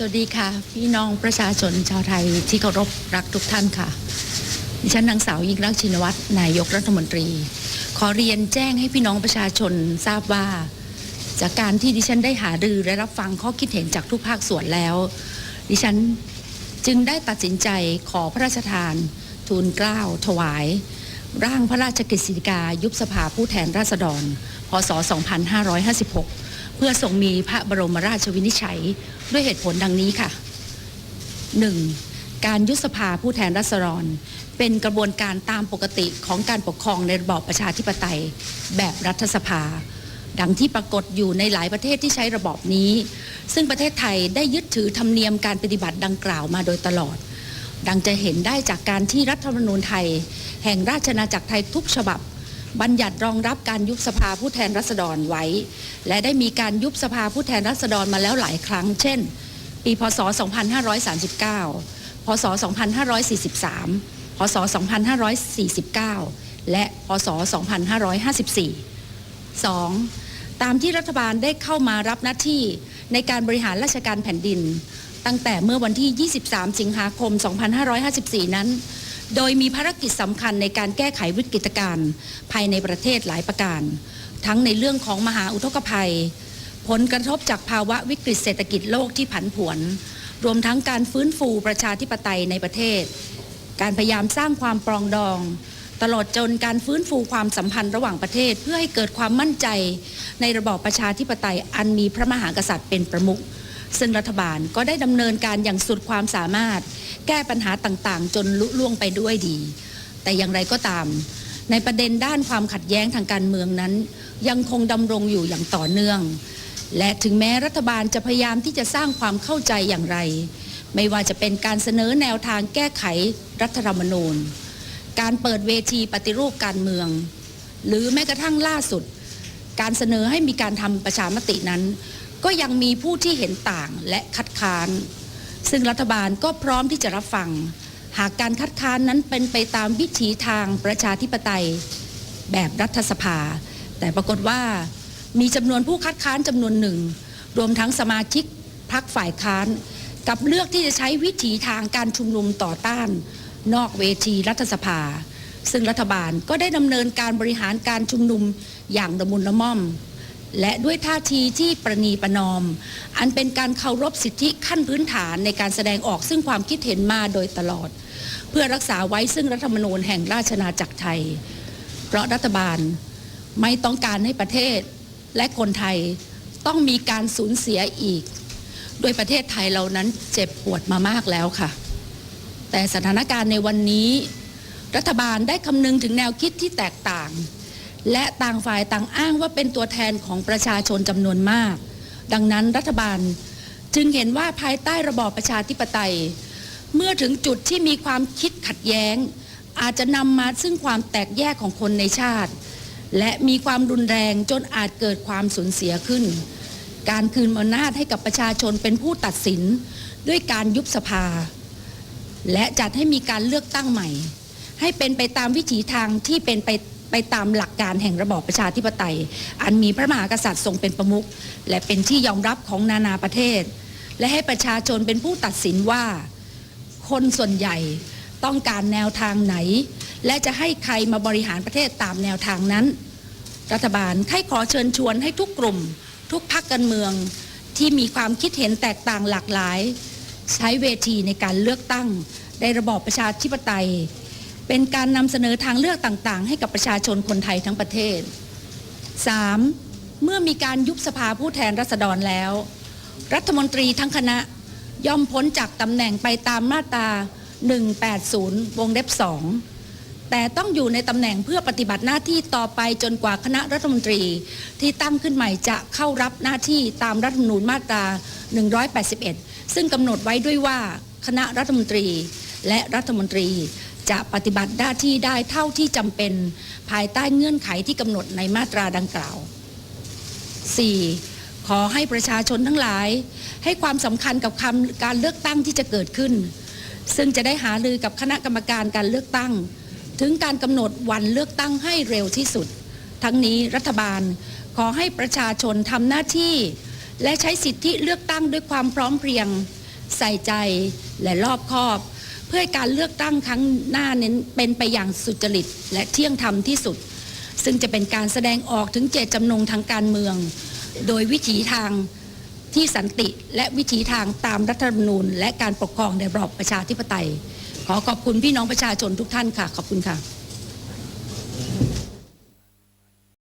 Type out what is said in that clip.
สวัสดีค่ะ พี่น้องประชาชนชาวไทยที่เคารพรักทุกท่านค่ะดิฉันนางสาวยิ่งรักชินวัตรนายกรัฐมนตรี ขอเรียนแจ้งให้พี่น้องประชาชนทราบว่า จากการที่ดิฉันได้หารือและรับฟังข้อคิดเห็นจากทุกภาคส่วนแล้ว ดิฉันจึงได้ตัดสินใจขอพระราชทาน ทูลเกล้าถวาย ร่างพระราชกฤษฎีกายุบสภาผู้แทนราษฎร พศ 2556 เพื่อทรงมีพระบรมราชวินิจฉัยด้วยเหตุผลดังนี้ค่ะ 1. การยุบสภาผู้แทนราษฎร เป็นกระบวนการตามปกติของการปกครองในระบอบประชาธิปไตย แบบรัฐสภา ดังที่ปรากฏอยู่ในหลายประเทศที่ใช้ระบอบนี้ ซึ่งประเทศไทยได้ยึดถือธรรมเนียมการปฏิบัติดังกล่าวมาโดยตลอด ดังจะเห็นได้จากการที่รัฐธรรมนูญไทย แห่งราชอาณาจักรไทยทุกฉบับ บัญญัติรองรับการยุบสภาผู้แทนราษฎรไว้ และได้มีการยุบสภาผู้แทนราษฎรมาแล้วหลายครั้ง เช่น ปีพศ 2539 พศ 2543 พศ 2549 และพศ 2554 2. ตามที่รัฐบาลได้เข้ามารับหน้าที่ในการบริหารราชการแผ่นดิน ตั้งแต่เมื่อวันที่ 23 สิงหาคม 2554 นั้น โดยมีภารกิจสำคัญในการแก้ไขวิกฤตการณ์ภายในประเทศหลายประการ ทั้งในเรื่องของมหาอุทกภัย ผลกระทบจากภาวะวิกฤตเศรษฐกิจโลกที่ผันผวน รวมทั้งการฟื้นฟูประชาธิปไตยในประเทศ การพยายามสร้างความปรองดอง ตลอดจนการฟื้นฟูความสัมพันธ์ระหว่างประเทศ เพื่อให้เกิดความมั่นใจในระบอบประชาธิปไตยอันมีพระมหากษัตริย์เป็นประมุข ซึ่งรัฐบาลก็ได้ดำเนินการอย่างสุดความสามารถ แก้ปัญหาต่างๆ จนลุล่วงไปด้วยดี แต่อย่างไรก็ตาม ในประเด็นด้านความขัดแย้งทางการเมืองนั้น ยังคงดำรงอยู่อย่างต่อเนื่อง และถึงแม้รัฐบาลจะพยายามที่จะสร้างความเข้าใจอย่างไร ไม่ว่าจะเป็นการเสนอแนวทางแก้ไขรัฐธรรมนูญ การเปิดเวทีปฏิรูปการเมือง หรือแม้กระทั่งล่าสุด การเสนอให้มีการทำประชามตินั้น ก็ยังมีผู้ที่เห็นต่างและคัดค้าน ซึ่งรัฐบาลก็พร้อมที่จะรับฟัง หากการคัดค้านนั้นเป็นไปตามวิถีทางประชาธิปไตยแบบรัฐสภา แต่ปรากฏว่ามีจำนวนผู้คัดค้านจำนวนหนึ่ง รวมทั้งสมาชิกพรรคฝ่ายค้าน กับเลือกที่จะใช้วิถีทางการชุมนุมต่อต้าน นอกเวทีรัฐสภา ซึ่งรัฐบาลก็ได้ดำเนินการบริหารการชุมนุมอย่างละมุนละม่อม และด้วยท่าทีที่ประนีประนอม อันเป็นการเคารพสิทธิขั้นพื้นฐานในการแสดงออกซึ่งความคิดเห็นมาโดยตลอด เพื่อรักษาไว้ซึ่งรัฐธรรมนูญแห่งราชอาณาจักรไทย เพราะรัฐบาลไม่ต้องการให้ประเทศและคนไทยต้องมีการสูญเสียอีกโดยประเทศไทยเรานั้นเจ็บปวดมามากแล้วค่ะ แต่สถานการณ์ในวันนี้ รัฐบาลได้คำนึงถึงแนวคิดที่แตกต่าง และต่างฝ่ายต่างอ้างว่าเป็นตัวแทนของประชาชนจำนวนมาก ดังนั้นรัฐบาลจึงเห็นว่าภายใต้ระบอบประชาธิปไตย เมื่อถึงจุดที่มีความคิดขัดแย้ง อาจจะนำมาซึ่งความแตกแยกของคนในชาติ และมีความรุนแรงจนอาจเกิดความสูญเสียขึ้น การคืนอำนาจให้กับประชาชนเป็นผู้ตัดสินด้วยการยุบสภา และจัดให้มีการเลือกตั้งใหม่ ให้เป็นไปตามวิถีทางที่เป็นไป ไปตามหลักการแห่งระบอบประชาธิปไตย อันมีพระมหากษัตริย์ทรงเป็นประมุขและเป็นที่ยอมรับของนานาประเทศ และให้ประชาชนเป็นผู้ตัดสินว่า คนส่วนใหญ่ต้องการแนวทางไหน และจะให้ใครมาบริหารประเทศตามแนวทางนั้น รัฐบาลให้ขอเชิญชวนให้ทุกกลุ่ม ทุกพรรคการเมืองที่มีความคิดเห็นแตกต่างหลากหลาย ใช้เวทีในการเลือกตั้งในระบอบประชาธิปไตย เป็นการนำเสนอทางเลือกต่างๆ ให้กับประชาชนคนไทยทั้งประเทศ 3. เมื่อมีการยุบสภาผู้แทนราษฎรแล้ว รัฐมนตรีทั้งคณะย่อมพ้นจากตำแหน่งไปตามมาตรา 180 วงเล็บ 2 แต่ต้องอยู่ในตำแหน่งเพื่อปฏิบัติหน้าที่ต่อไปจนกว่าคณะรัฐมนตรีที่ตั้งขึ้นใหม่จะเข้ารับหน้าที่ตามรัฐธรรมนูญมาตรา 181 ซึ่งกำหนดไว้ด้วยว่าคณะรัฐมนตรีและรัฐมนตรี จะปฏิบัติหน้าที่ได้เท่าที่จำเป็นภายใต้เงื่อนไขที่กำหนดในมาตราดังกล่าว 4. ขอให้ประชาชนทั้งหลาย ให้ความสำคัญกับคำการเลือกตั้งที่จะเกิดขึ้น ซึ่งจะได้หารือกับคณะกรรมการการเลือกตั้ง ถึงการกำหนดวันเลือกตั้งให้เร็วที่สุด ทั้งนี้รัฐบาลขอให้ประชาชนทำหน้าที่ และใช้สิทธิเลือกตั้งด้วยความพร้อมเพรียง ใส่ใจและรอบคอบ เพื่อให้การเลือกตั้งครั้งหน้าเน้นเป็นไปอย่างสุจริตและเที่ยงธรรมที่สุด ซึ่งจะเป็นการแสดงออกถึงเจตจำนงทางการเมือง โดยวิถีทางที่สันติและวิถีทางตามรัฐธรรมนูญ และการปกครองในระบอบประชาธิปไตย ขอขอบคุณพี่น้องประชาชนทุกท่านค่ะ ขอบคุณค่ะ